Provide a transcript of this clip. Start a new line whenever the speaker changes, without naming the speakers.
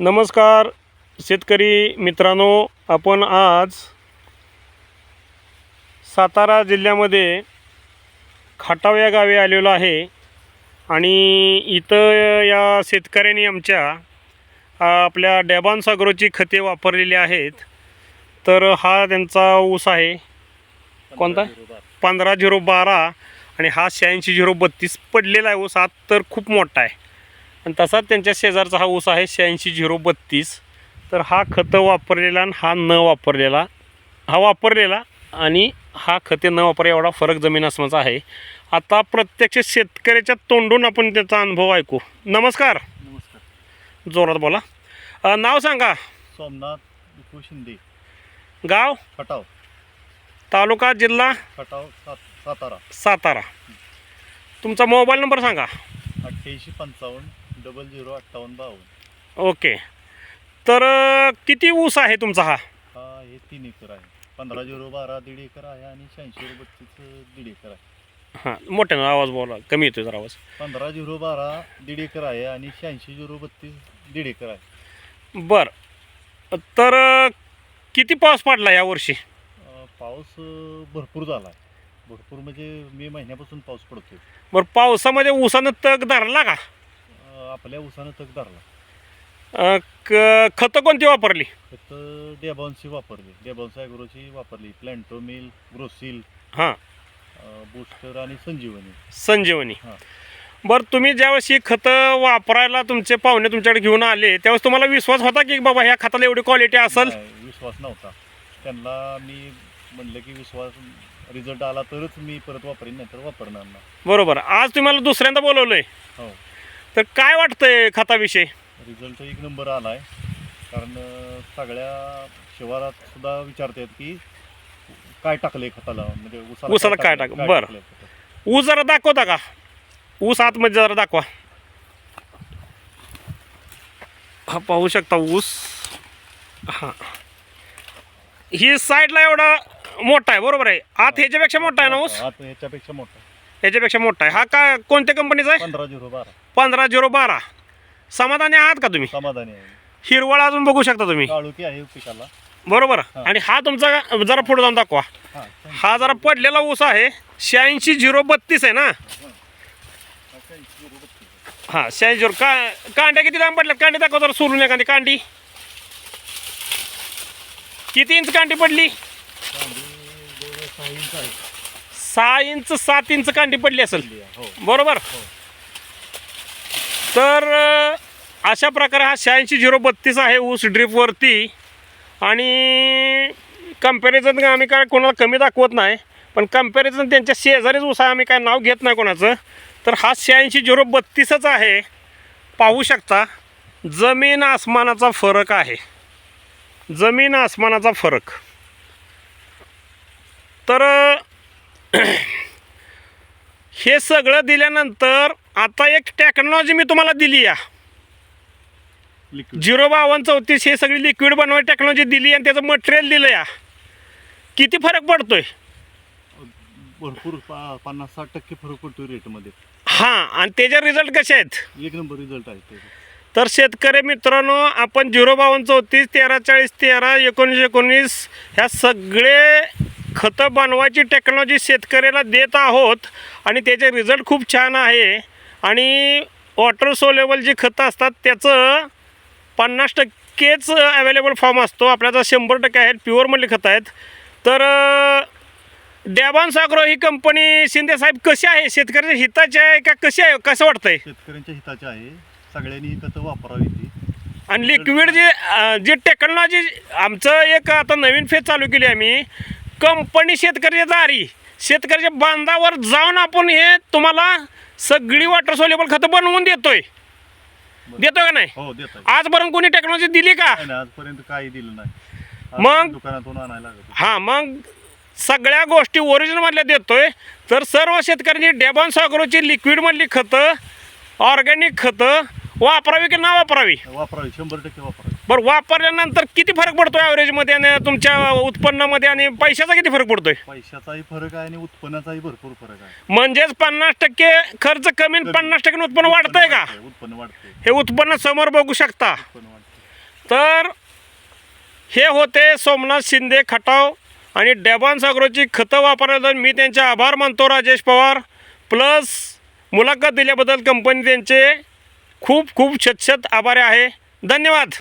नमस्कार शेतकरी मित्रांनो आपण आज सातारा जिल्ह्यामध्ये खाटाव या गावी आलेलो आहे आणि इथं या शेतकऱ्यांनी आमच्या आपल्या डॅबान सागरोची खते वापरलेली आहेत. तर हा त्यांचा ऊस आहे. कोणता? पंधरा झिरो बारा आणि हा शहाऐंशी झिरो बत्तीस पडलेला आहे ऊस. आत तर खूप मोठा आहे. आणि तसाच त्यांच्या शेजारचा हा ऊस आहे शहाऐंशी झिरो बत्तीस. तर हा खतं वापरलेला आणि हा न वापरलेला हा वापरलेला आणि हा खते न वापर एवढा फरक जमीन आसमानाचा आहे. आता प्रत्यक्ष शेतकऱ्याच्या तोंडून आपण त्याचा अनुभव ऐकू. नमस्कार.
नमस्कार.
जोरात बोला. नाव सांगा.
सोमनाथ शिंदे.
गाव?
खटाव.
तालुका जिल्हा?
खटाव सात सातारा.
सातारा. तुमचा मोबाईल नंबर सांगा.
अठ्ठ्याऐंशी पंचावन्न डबल झिरो अठ्ठावन्न बावन्न.
ओके. तर अ, किती ऊस आहे तुमचा हा?
हा हे तीन एकर आहे. पंधरा झिरो बारा दीड एकर आहे आणि शहाऐंशी झिरो बत्तीस दीड एकर आहे.
हां मोठ्यानं आवाज बोला कमी येतोय जरा आवाज.
पंधरा झिरो बारा दीड एकर आहे आणि शहाऐंशी झिरो बत्तीस दीड एकर आहे.
बरं. तर अ, किती पाऊस पडला यावर्षी
अं, पाऊस अं, भरपूर झाला आहे. भरपूर म्हणजे मे महिन्यापासून पाऊस पडतोय.
बरं पावसामध्ये ऊसानं तग धरला का?
आपल्या उसानं तग धरला.
अ, क खतं कोणती वापरली?
फक्त डेबॉन्सची वापरली. डेबॉन्स ॲग्रोची वापरली. प्लॅन्टोमिल ग्रोसिल
हां.
बूस्टर आणि संजीवनी.
संजीवनी.
हां.
बरं तुम्ही ज्यावेळेस ही खतं वापरायला तुमचे पाहुणे तुमच्याकडे घेऊन आले त्यावेळेस तुम्हाला विश्वास होता की बाबा ह्या खताला एवढी क्वालिटी असेल?
नाही, विश्वास नव्हता. त्यांना मी म्हणलं की विश्वास रिझल्ट आला तरच मी परत वापरेन नाहीतर वापरणार नाही.
बरोबर. आज तुम्हाला दुसऱ्यांदा बोलवलंय.
हो.
तर काय वाटतंय खताविषयी?
रिझल्ट एक नंबर आला आहे कारण सगळ्या शिवारात सुद्धा विचारतात की काय टाकलंय खताला? म्हणजे
ऊसाला काय
टाकलंय,
टाक- बरं.
टाकलंय खतात.
ऊस जरा दाखवता का? ऊस आतमध्ये जरा दाखवा. हा पाहू शकता ऊस. हा. ही साईडला एवढा मोठा आहे बरोबर आहे? आत ह्याच्यापेक्षा मोठा आहे ना ऊस?
आता ह्याच्यापेक्षा मोठा
ह्याच्यापेक्षा मोठा आहे. हा का कोणत्या कंपनीचा आहे?
पंधरा झिरो बारा.
पंधरा झिरो बारा. समाधानी आहात का तुम्ही?
समाधानी आहे.
हिरवळ अजून बघू शकता तुम्ही.
काळुकी आहे पिकाला.
बरोबर.
हा.
आणि हा तुमचा जरा पुढे जाऊन दाखवा.
हा
हा जरा पडलेला ऊस आहे. शहाऐंशी झिरो बत्तीस आहे ना? हा शहाऐंशी झिरो. का कांड्या किती लांब पडल्यात? कांडी दाखव जरा सोडून एखादी कांडी. किती इंच कांडी पडली? सहा इंच सात इंच कांडी पडली असेल.
हो.
बरोबर. तर अशा प्रकारे हा शहाऐंशी झिरो बत्तीस आहे ऊस ड्रीपवरती. आणि कंपॅरिझन आम्ही काय कोणाला कमी दाखवत नाही पण कंपॅरिझन त्यांच्या शेजारीच ऊस आहे आम्ही काय नाव घेत नाही कोणाचं. तर हा शहाऐंशी झिरो बत्तीसच आहे. पाहू शकता जमीन आसमानाचा फरक आहे. जमीन आसमानाचा फरक. तर हे सगळं दिल्यानंतर आता एक टेक्नॉलॉजी मी तुम्हाला दिली या.
लिक्विड
झिरो बावन्न चौतीस हे सगळी लिक्विड बनवायची टेक्नॉलॉजी दिली आणि त्याचं मटेरियल दिलं या. किती फरक पडतोय?
भरपूर पन्नास साठ टक्के फरक पडतो रेटमध्ये
हां आणि त्याचे रिझल्ट कसे आहेत?
एक नंबर रिझल्ट आहे त्याचा.
तर शेतकरी मित्रांनो आपण झिरो बावन्न चौतीस तेरा चाळीस तेरा एकोणीस एकोणीस ह्या सगळे खतं बनवायची टेक्नॉलॉजी शेतकऱ्याला देत आहोत आणि त्याचे रिझल्ट खूप छान आहे. आणि वॉटर सोलेबल जी खतं असतात त्याचं पन्नास टक्केच अवेलेबल फॉर्म असतो. आपल्याचा शंभर टक्के आहेत प्युअरमधली खतं आहेत. तर डॅबान सागरो ही कंपनी शिंदे साहेब कशी आहे? शेतकऱ्याच्या हिताची आहे का कशी आहे? कसं वाटतंय?
शेतकऱ्यांच्या हिताचे आहे. सगळ्यांनी ही खतं वापरावी ती.
आणि लिक्विड जे जे टेक्नॉलॉजी आमचं एक आता नवीन फेज चालू केली आम्ही. कंपनी शेतकऱ्याच्या दारी शेतकऱ्याच्या बांधावर जाऊन आपण हे तुम्हाला सगळी वॉटर सोलेबल खतं बनवून देतोय. देतोय का नाही?
हो देत आहे
आजपर्यंत कोणी टेक्नॉलॉजी दिली का?
नाही, नाही, आजपर्यंत काही दिलं नाही. आज
मग?
दुकानातून आणायला लागत
हां मग सगळ्या गोष्टी ओरिजिनलमधल्या देतोय. तर सर्व शेतकऱ्यांनी डेबॉन सागरोची लिक्विडमधली खतं ऑर्गॅनिक खतं वापरावी की ना वापरावी?
वापरावी शंभर टक्के वापरावी.
बरं वापरल्यानंतर किती फरक पडतो ॲव्हरेजमध्ये आणि तुमच्या उत्पन्नामध्ये आणि पैशाचा किती फरक पडतोय?
पैशाचाही फरक आहे आणि उत्पन्नाचाही भरपूर फरक आहे.
म्हणजेच पन्नास टक्के खर्च कमी आणि पन्नास टक्के उत्पन्न वाढतंय का?
उत्पन्न वाढतंय.
हे उत्पन्न समोर बघू शकता.
उत्पन्न
तर हे होते सोमनाथ शिंदे खटाव आणि डॅबान सागरोची खतं वापरल्याबद्दल मी त्यांचे आभार मानतो राजेश पवार. प्लस मुलाखत दिल्याबद्दल कंपनी त्यांचे खूप खूप शतशत आभारी आहे. धन्यवाद.